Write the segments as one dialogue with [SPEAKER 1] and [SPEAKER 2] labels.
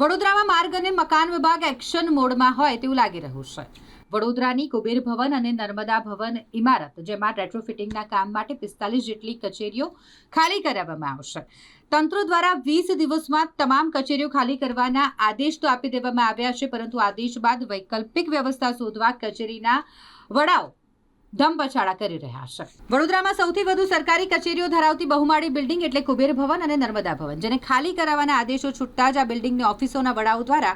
[SPEAKER 1] વડોદરામાં માર્ગ અને મકાન વિભાગ એક્શન મોડમાં હોય તેવું લાગી રહ્યું છે. વડોદરાની કુબેર ભવન અને નર્મદા ભવન ઇમારત, જેમાં રેટ્રોફિટિંગના કામ માટે પિસ્તાલીસ જેટલી કચેરીઓ ખાલી કરાવવામાં આવશે. તંત્ર દ્વારા વીસ દિવસમાં તમામ કચેરીઓ ખાલી કરવાના આદેશ તો આપી દેવામાં આવ્યા છે, પરંતુ આદેશ બાદ વૈકલ્પિક વ્યવસ્થા શોધવા કચેરીના વડાઓ ધમપછાડા કરી રહ્યા છે. વડોદરામાં સૌથી વધુ સરકારી કચેરીઓ ધરાવતી બહુમાળી બિલ્ડિંગ એટલે કુબેર ભવન અને નર્મદા ભવન, જેને ખાલી કરાવવાના આદેશો છૂટતા જ આ બિલ્ડિંગની ઓફિસોના વડાઓ દ્વારા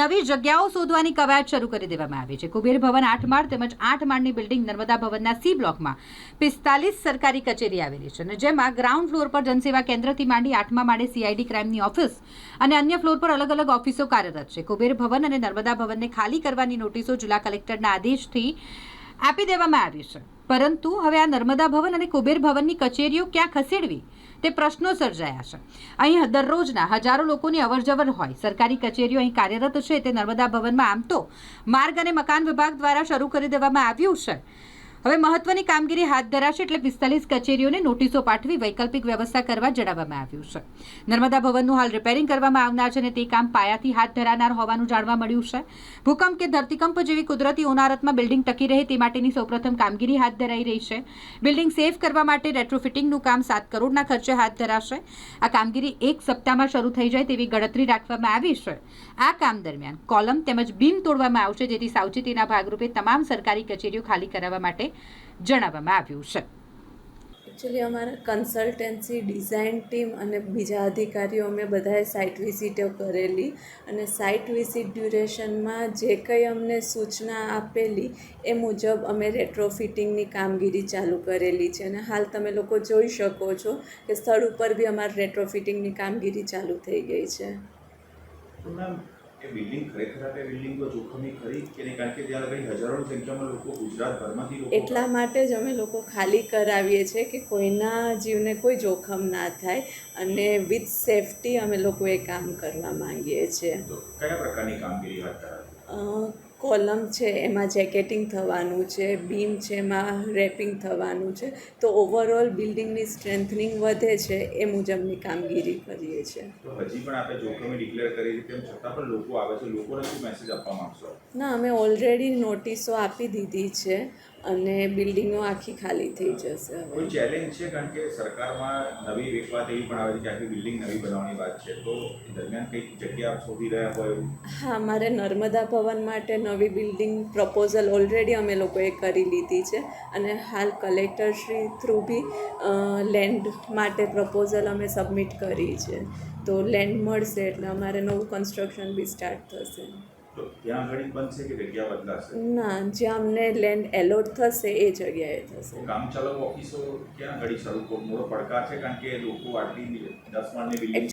[SPEAKER 1] નવી જગ્યાઓ શોધવાની કવાયત શરૂ કરી દેવામાં આવી છે. કુબેર ભવન આઠ માળ તેમજ આઠ માળની બિલ્ડિંગ નર્મદા ભવનના સી બ્લોકમાં પિસ્તાલીસ સરકારી કચેરી આવેલી છે અને જેમાં ગ્રાઉન્ડ ફ્લોર પર જનસેવા કેન્દ્રથી માંડી આઠમા માળે સીઆઈડી ક્રાઇમની ઓફિસ અને અન્ય ફ્લોર પર અલગ અલગ ઓફિસો કાર્યરત છે. કુબેર ભવન અને નર્મદા ભવનને ખાલી કરવાની નોટિસો જિલ્લા કલેક્ટરના આદેશથી આપી દેવામાં આવ્યું છે. પરંતુ હવે આ નર્મદા ભવન અને કુબેર ભવનની કચેરીઓ ક્યાં ખસેડવી? તે પ્રશ્નો સર્જાયા છે. અહીં દરરોજના હજારો લોકોની અવરજવર હોય. સરકારી કચેરીઓ અહીં કાર્યરત છે. તે નર્મદા ભવનમાં આમ તો માર્ગ અને મકાન વિભાગ દ્વારા શરૂ કરી દેવામાં આવ્યું છે. હવે મહત્વની કામગીરી હાથ ધરાશે એટલે પિસ્તાલીસ કચેરીઓને નોટિસો પાઠવી વૈકલ્પિક વ્યવસ્થા કરવા જણાવવામાં આવ્યું છે. નર્મદા ભવનનું હાલ રિપેરિંગ કરવામાં આવનાર છે અને તે કામ પાયાથી હાથ ધરાનાર હોવાનું જાણવા મળ્યું છે. ભૂકંપ કે ધરતીકંપ જેવી કુદરતી ઓનારતમાં બિલ્ડિંગ ટકી રહે તે માટેની સૌપ્રથમ કામગીરી હાથ ધરાઈ રહી છે. બિલ્ડિંગ સેફ કરવા માટે રેટ્રોફિટિંગનું કામ સાત કરોડના ખર્ચે હાથ ધરાશે. આ કામગીરી એક સપ્તાહમાં શરૂ થઈ જાય તેવી ગણતરી રાખવામાં આવી છે. આ કામ દરમિયાન કોલમ તેમજ બીમ તોડવામાં આવશે જેથી સાવચેતીના ભાગરૂપે તમામ સરકારી કચેરીઓ ખાલી કરાવવા માટે જણાવવામાં આવ્યું છે.
[SPEAKER 2] એકચ્યુઅલી અમારા કન્સલ્ટન્સી ડિઝાઇન ટીમ અને બીજા અધિકારીઓ અમે બધાએ સાઇટ વિઝિટો કરેલી અને સાઇટ વિઝિટ ડ્યુરેશનમાં જે કંઈ અમને સૂચના આપેલી એ મુજબ અમે રેટ્રોફિટિંગની કામગીરી ચાલુ કરેલી છે. અને હાલ તમે લોકો જોઈ શકો છો કે સ્થળ ઉપર બી અમારી રેટ્રોફિટિંગની કામગીરી ચાલુ થઈ ગઈ છે.
[SPEAKER 3] એ બિલ્ડિંગ ખરેખર આપણે બિલ્ડિંગ તો જોખમી ખરી કે નહીં? કારણ કે ત્યાં આગળ હજારોની સંખ્યામાં લોકો ગુજરાતભરમાંથી લોકો
[SPEAKER 2] એટલા માટે જ અમે લોકો ખાલી કરાવીએ છીએ કે કોઈના જીવને કોઈ જોખમ ના થાય અને વિથ સેફટી અમે લોકો એ કામ કરવા માંગીએ છીએ.
[SPEAKER 3] તો કયા પ્રકારની કામગીરી હાથ ધરાવી
[SPEAKER 2] કોલમ છે એમાં જેકેટિંગ થવાનું છે બીમ છે એમાં રેપિંગ થવાનું છે. તો ઓવરઓલ બિલ્ડિંગની સ્ટ્રેન્થનિંગ વધે છે એ મુજબની કામગીરી કરીએ છીએ.
[SPEAKER 3] હજી પણ આપણે જોખમી ડિક્લેર કરી તેમ છતાં પણ લોકો આવે છે લોકોને શું મેસેજ આપવા માંગશો?
[SPEAKER 2] ના અમે ઓલરેડી નોટિસો આપી દીધી છે. અને બિલ્ડિંગો આખી ખાલી થઈ જશે
[SPEAKER 3] કોઈ ચેલેન્જ છે? કારણ કે સરકારમાં નવી એક વાત એવી પણ આવે છે કે આખી બિલ્ડિંગ નવી બનાવવાની વાત છે. તો દરમિયાન કંઈક જગ્યા શોધી રહ્યા હોય
[SPEAKER 2] હા મારે નર્મદા ભવન માટે નવી બિલ્ડિંગ પ્રપોઝલ ઓલરેડી અમે લોકોએ કરી લીધી છે. અને હાલ કલેક્ટરશ્રી થ્રુ બી લેન્ડ માટે પ્રપોઝલ અમે સબમિટ કરી છે. તો લેન્ડ મળશે એટલે અમારે નવું કન્સ્ટ્રક્શન બી સ્ટાર્ટ થશે.
[SPEAKER 3] તો ત્યાં ઘણી બનશે કે જગ્યા બદલાશે?
[SPEAKER 2] ના જ્યાં અમને લેન્ડ એલોટ થશે એ જગ્યાએ થશે.
[SPEAKER 3] કામ ચાલક ઓફિસો ક્યાં આગળ શરૂ મોટો પડકાર છે કારણ કે લોકો આટલી દસ માળની બિલ્ડિંગ